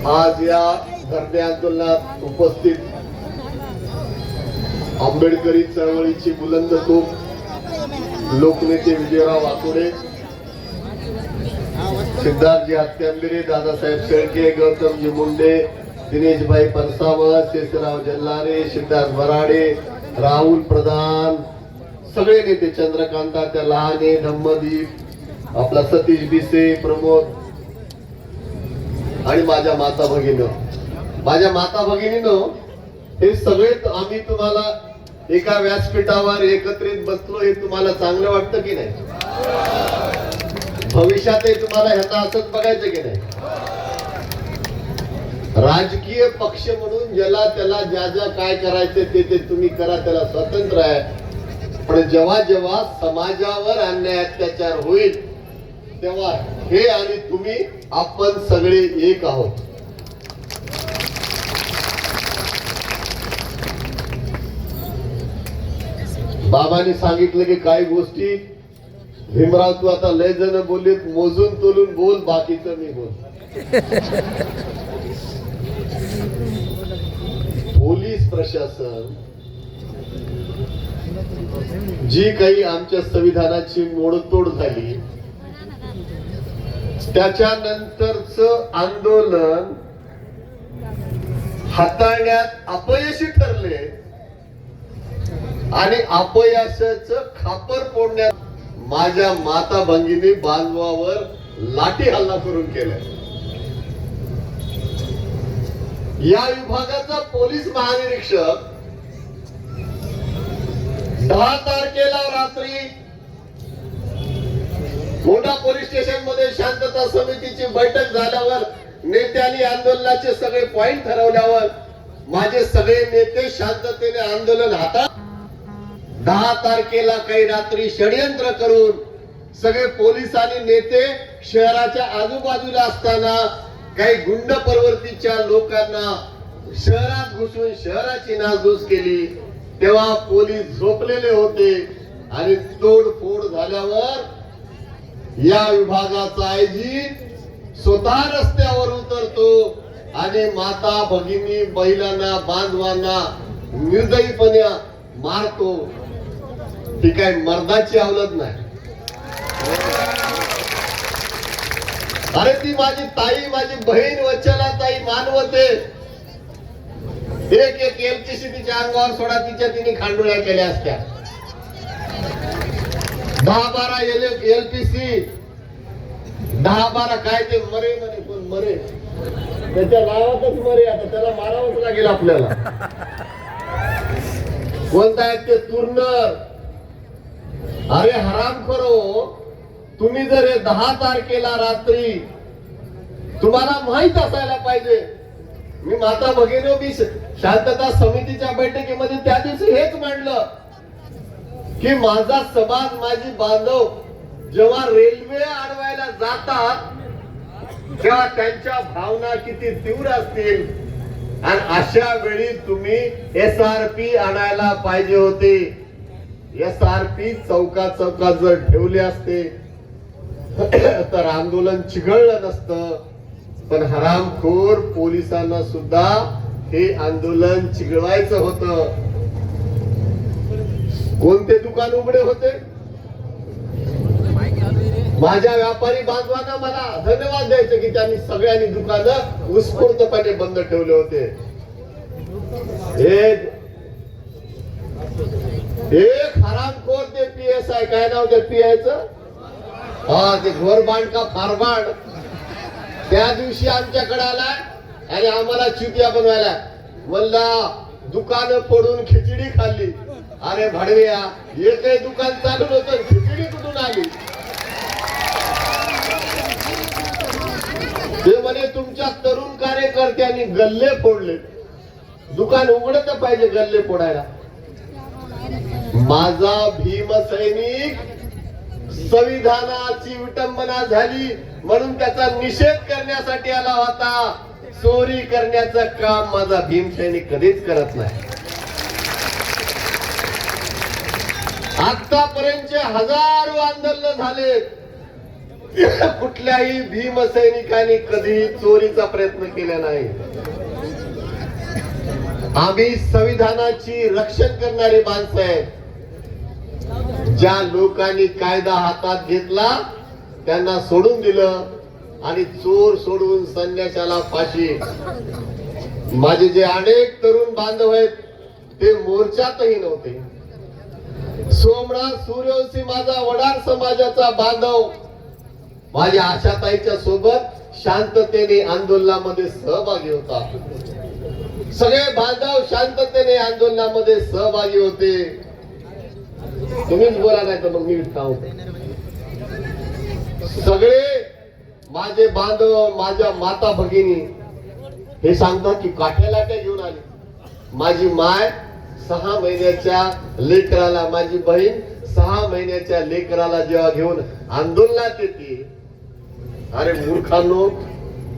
आज या धरणे आंदोलनात उपस्थित आंबेडकरी चळवळीची बुलंद तोप लोकनेते विजयराव वाकोडे सिद्धार्थजी हत्यांबिरे दादासाहेब शेळके गौतमजी मुंडे दिनेशभाई परसावत शेषराव जल्लारे सिद्धार्थ वराडे राहुल प्रधान सगळे नेते चंद्रकांता त्या लहाने धम्मदीप आपला सतीश बिसे प्रमोद आणि माझ्या माता भगिनी माझ्या माता भगिनीनं हे सगळे आम्ही तुम्हाला एका व्यासपीठावर एकत्रित बसलो हे तुम्हाला चांगलं वाटतं की नाही? भविष्यातही तुम्हाला ह्याचा असंच बघायचं की नाही? राजकीय पक्ष म्हणून ज्याला त्याला ज्या ज्या काय करायचे ते ते तुम्ही करा त्याला स्वतंत्र आहे. पण जेव्हा जेव्हा समाजावर अन्याय अत्याचार होईल तेव्हा हे आणि तुम्ही आपण सगळे एक आहोत. बाबांनी सांगितलं की काही गोष्टी भीमराव तू आता लय जण बोललीत मोजून तोलून बोल बाकीच मी बोल. पोलीस प्रशासन जी काही आमच्या संविधानाची मोडतोड झाली त्याच्यानंतरच आंदोलन हाताळण्यात अपयशी ठरले. आणि अपयशाच खापर फोडण्यात माझ्या माता भंगीने बांधवावर लाठी हल्ला करून केलाय. या विभागाचा पोलीस महानिरीक्षक दहा तारखेला रात्री मोठा पोलीस स्टेशनमध्ये शांतता समितीची बैठक झाल्यावर नेत्यांनी आंदोलनाचे सगळे पॉइंट ठरवल्यावर माझे सगळे नेते शांततेने आंदोलन हातात दहा तारखेला काही रात्री षडयंत्र करून सगळे पोलीस आणि नेते शहराच्या आजूबाजूला असताना काही गुंड प्रवृत्तीच्या लोकांना शहरात घुसून शहराची नासधूस केली. तेव्हा पोलीस झोपलेले होते आणि तोडफोड झाल्यावर या विभागाचा आयजी स्वतः रस्त्यावर उतरतो आणि माता भगिनी बैलांना बांधवांना निर्दयीपणे मारतो. ती काय मर्दाची आवलत नाही. अरे ती माझी ताई माझी बहीण वचला ताई मानवते. एक एक एलटीसी तिच्या अंगावर सोडा तिच्या तिने खांडोळ्या केल्या असत्या. दहा बारा एल एल पी सी. दहा बारा काय ते मरे म्हणे पण मरे. त्याच्या नावातच मरे आता त्याला मारावंच लागेल आपल्याला. कोणता ते तुर्नर? अरे हराम करो तुम्ही जर हे दहा तारखेला रात्री तुम्हाला माहीत असायला पाहिजे. मी माता भगिनी शांतता समितीच्या बैठकीमध्ये त्या दिवशी हेच मांडलं. की माझा समाज माझी बांधव जेव्हा रेल्वे अडवायला जातात तेव्हा त्यांच्या भावना किती तीव्र असतील? आणि अशा वेळी तुम्ही एस आर पी आणायला पाहिजे होते. एस आर पी चौका चौकात जर ठेवले असते तर आंदोलन चिघळलं नसतं. पण हरामखोर पोलिसांना सुद्धा हे आंदोलन चिघळवायचं होतं. कोणते दुकान उघडे होते? माझ्या व्यापारी बांधवांना मला धन्यवाद द्यायचे की त्यांनी सगळ्यांनी दुकानं उत्स्फूर्तपणे बंद ठेवले होते. एक हरामखोर ते पी एस आय काय नाव ते पी हा ते घोरबांड का फारबांड. त्या दिवशी आमच्याकडे आला आणि आम्हाला चित्या बनवायला. म्हणला दुकान पडून खिचडी खाल्ली. अरे भाडव्या काही दुकान चालू होतं खिचडी कुठून आली? ते म्हणे तुमच्या तरुण कार्यकर्त्यांनी गल्ले फोडले. दुकान उघडत पाहिजे गल्ले फोडायला. माझा भीम सैनिक संविधानाची विटंबना झाली म्हणून त्याचा निषेध करण्यासाठी आला होता. चोरी करण्याचं काम माझा भीम सैनिक कधीच करत नाही. आतापर्यंतचे हजारो आंदोलन झालेत कुठल्याही भीमसैनिकांनी कधीही चोरीचा प्रयत्न केला नाही. आम्ही संविधानाची रक्षण करणारी माणसं आहेत ज्या लोकांनी कायदा हातात घेतला त्यांना सोडून दिलं आणि चोर सोडून संन्याशाला फाशी. माझे जे अनेक तरुण बांधव आहेत ते मोर्चातही नव्हते. सोमनाथ सूर्यवंशी माझा वडार समाजाचा बांधव. माझ्या आशाताईच्या सोबत शांततेने आंदोलनामध्ये सहभागी होता. सगळे बांधव शांततेने आंदोलनामध्ये सहभागी होते. तुम्हीच बोला नाही तर मग मी सांगतो सगळे माझे बांधव माझ्या माता भगिनी हे सांगतात की काठ्या लाट्या घेऊन आली. माझी माय सहा महिन्याच्या लेकराला माझी बहीण सहा महिन्याच्या लेकराला जेव्हा घेऊन आंदोलनात येते अरे मूर्खांनो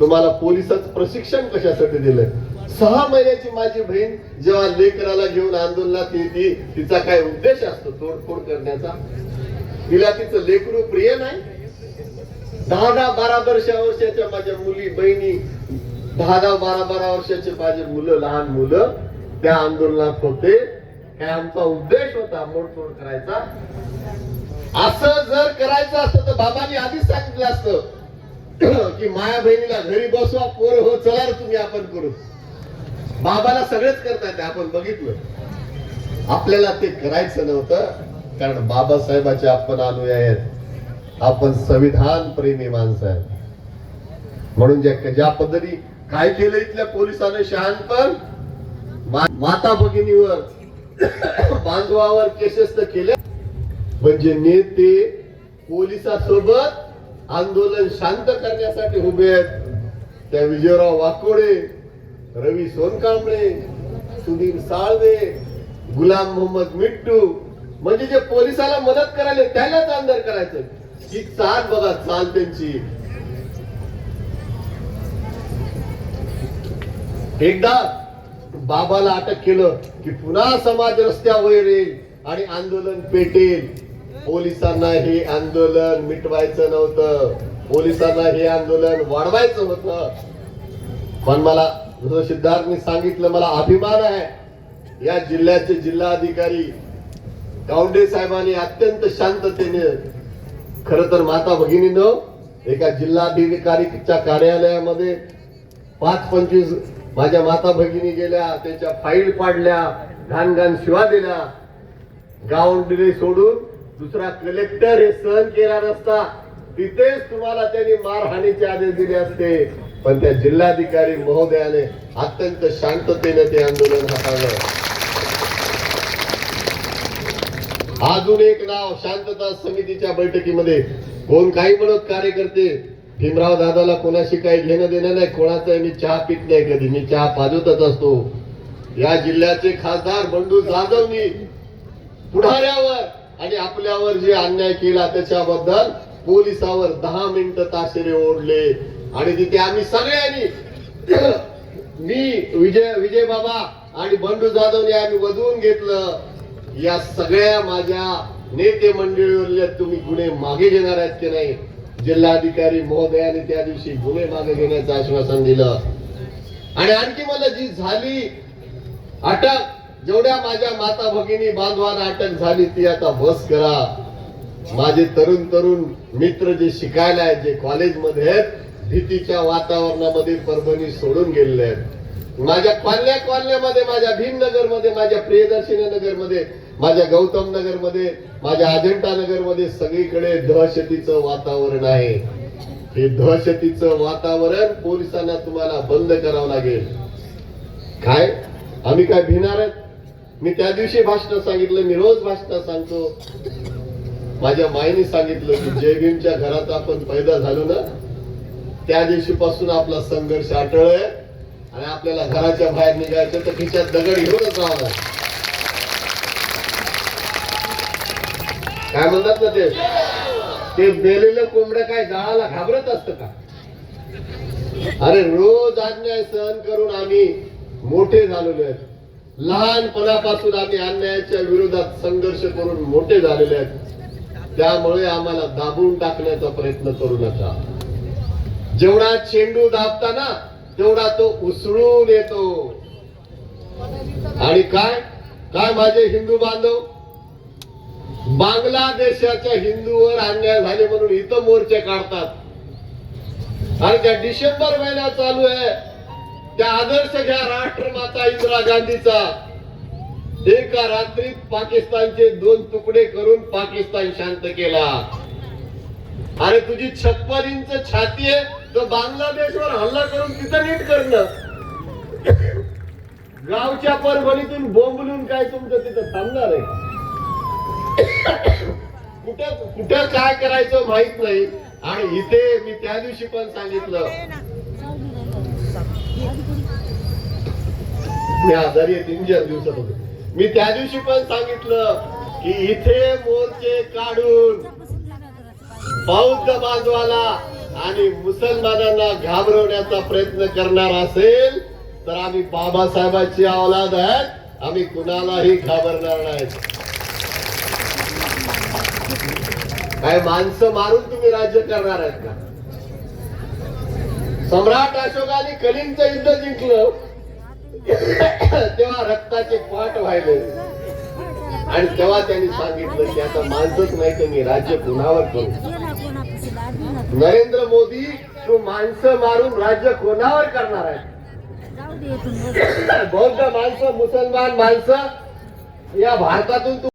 तुम्हाला पोलिसात प्रशिक्षण कशासाठी दिलंय? सहा महिन्याची माझी बहीण जेव्हा लेकराला घेऊन आंदोलनात येते तिचा काय उद्देश असतो तोडफोड करण्याचा? तिला तिचं लेकरू प्रिय नाही? दहा दहा बारा वर्षा वर्षाच्या माझ्या मुली बहिणी दहा दहा बारा बारा वर्षाचे माझे मुलं लहान मुलं त्या आंदोलनात होते. आमचा उद्देश होता मोडतोड करायचा. असं जर करायचं असतं तर बाबांनी आधीच सांगितलं असतं की माया बहिणीला घरी बसवा पोर हो चला तुम्ही आपण करू. बाबाला सगळेच करता येते आपण बघितलं. आपल्याला ते करायचं नव्हतं कारण बाबासाहेबाचे आपण अनुयायी आहेत. आपण संविधान प्रेमी माणसं आहेत. म्हणून ज्या ज्या पद्धती काय केलं इथल्या पोलिसांनी शहाणपण? माता भगिनीवर बांधवावर केसेस तर केले म्हणजे नेते पोलिसासोबत आंदोलन शांत करण्यासाठी उभे आहेत. त्या विजयराव वाकोडे रवी सोनकांबळे सुधीर साळवे गुलाम मोहम्मद मिट्टू. म्हणजे जे पोलिसाला मदत करायला त्यालाच अंदर करायचं ही चाल बघा चाल त्यांची. एकदा बाबाला अटक केलं की पुन्हा समाज रस्त्यावर येईल आणि आंदोलन पेटेल. पोलिसांना हे आंदोलन मिटवायचं नव्हतं. पोलिसांना हे आंदोलन वाढवायचं होतं. पण मला जसं सिद्धार्थने सांगितलं मला अभिमान आहे. या जिल्ह्याचे जिल्हाधिकारी गावडे साहेबांनी अत्यंत शांततेने खर तर माता भगिनीनं एका जिल्हाधिकारीच्या कार्यालयामध्ये पाच पंचवीस माझ्या माता भगिनी गेल्या त्याच्या फाईल पाडल्या घाण घाण शिवा दिल्या गावंडीने सोडून दुसरा कलेक्टर हे सहन केला नसता. तिथेच तुम्हाला त्यांनी मारहाणीचे आदेश दिले असते. पण त्या जिल्हाधिकारी महोदयाने अत्यंत शांततेने ते आंदोलन हाताळलं. अजून एक नाव शांतता समितीच्या बैठकीमध्ये. कोण काही म्हणत कार्यकर्ते भीमराव दादाला कोणाशी काही घेणं देणं नाही कोणाचं मी चहा पित नाही कधी. मी चहा पाजवतच असतो. या जिल्ह्याचे खासदार बंडू जाधवनी पुढाऱ्यावर आणि आपल्यावर जे अन्याय केला त्याच्याबद्दल पोलिसावर दहा मिनिटं ताशेरे ओढले. आणि तिथे आम्ही सगळ्यांनी मी विजय विजय बाबा आणि बंडू जाधवने आम्ही वधवून घेतलं. या सगळ्या माझ्या नेते मंडळीवरल्या तुम्ही गुन्हे मागे घेणार आहेत की नाही? जिल्हाधिकारी महोदयाने त्या दिवशी गुन्हे मागे घेण्याचं आश्वासन दिलं. आणि आणखी मला जी झाली अटक जेवढ्या माझ्या माता भगिनी बांधवांना अटक झाली ती आता बस करा. माझे तरुण तरुण मित्र जे शिकायला आहेत जे कॉलेजमध्ये आहेत भीतीच्या वातावरणामध्ये परभणी सोडून गेलेले आहेत. माझ्या कॉलन्या कॉलन्यामध्ये माझ्या भीमनगरमध्ये माझ्या प्रियदर्शिनी नगरमध्ये माझ्या गौतम नगरमध्ये माझ्या अजंठा नगरमध्ये सगळीकडे दहशतीचं वातावरण आहे. हे दहशतीचं वातावरण पोलिसांना तुम्हाला बंद करावं लागेल. काय? आम्ही काय भिणार मी त्या दिवशी भाषण सांगितलं मी रोज भाषण सांगतो. माझ्या माईने सांगितलं की जय भीमच्या घरात आपण पैदा झालो ना त्या दिवशी पासून आपला संघर्ष आटळ आणि आपल्याला घराच्या बाहेर निघायचं तर खिशात दगड घेऊनच राहणार काय म्हणतात ना ते? ते मेलेलं कोंबडं काय जाळाला घाबरत असत का? अरे रोज अन्याय सहन करून आम्ही मोठे झालेलो आहेत. लहानपणापासून आम्ही अन्यायाच्या विरोधात संघर्ष करून मोठे झालेले आहेत. त्यामुळे आम्हाला दाबून टाकण्याचा प्रयत्न करू नका. जेवढा चेंडू दाबताना तेवढा तो उसळून येतो. आणि काय? काय माझे हिंदू बांधव? बांगलादेशाच्या हिंदूवर अन्याय झाले म्हणून इथं मोर्चे काढतात. आणि त्या डिसेंबर महिना चालू आहे त्या आदर्श घ्या राष्ट्रमाता इंदिरा गांधीचा. एका रात्रीत पाकिस्तानचे दोन तुकडे करून पाकिस्तान शांत केला. अरे तुझी छप्पन इंच छाती आहे तर बांगलादेशवर हल्ला करून तिथं नीट करणं गावच्या परभणीतून बोंबलून काय तुमचं तिथं थांबणार आहे? कुठं कुठं काय करायचं माहीत नाही. आणि इथे मी त्या दिवशी पण सांगितलं. मी आजारी तीन चार दिवसात होतो मी त्या दिवशी पण सांगितलं की इथे मोर्चे काढून बौद्ध बांधवाला आणि मुसलमानांना घाबरवण्याचा प्रयत्न करणार असेल तर आम्ही बाबासाहेबांची औलाद आहेत. आम्ही कुणालाही घाबरणार नाही. काय माणसं मारून तुम्ही राज्य करणार आहेत का? सम्राट अशोकाने कलिंगचं युद्ध जिंकलं तेव्हा रक्ताचे पाठ व्हायले. आणि तेव्हा त्यांनी सांगितलं की आता माणसंच नाही तर मी राज्य कुणावर करू? नरेंद्र मोदी तू माणसं मारून राज्य कोणावर करणार आहे? बौद्ध माणसं मुसलमान माणसं या भारतातून तू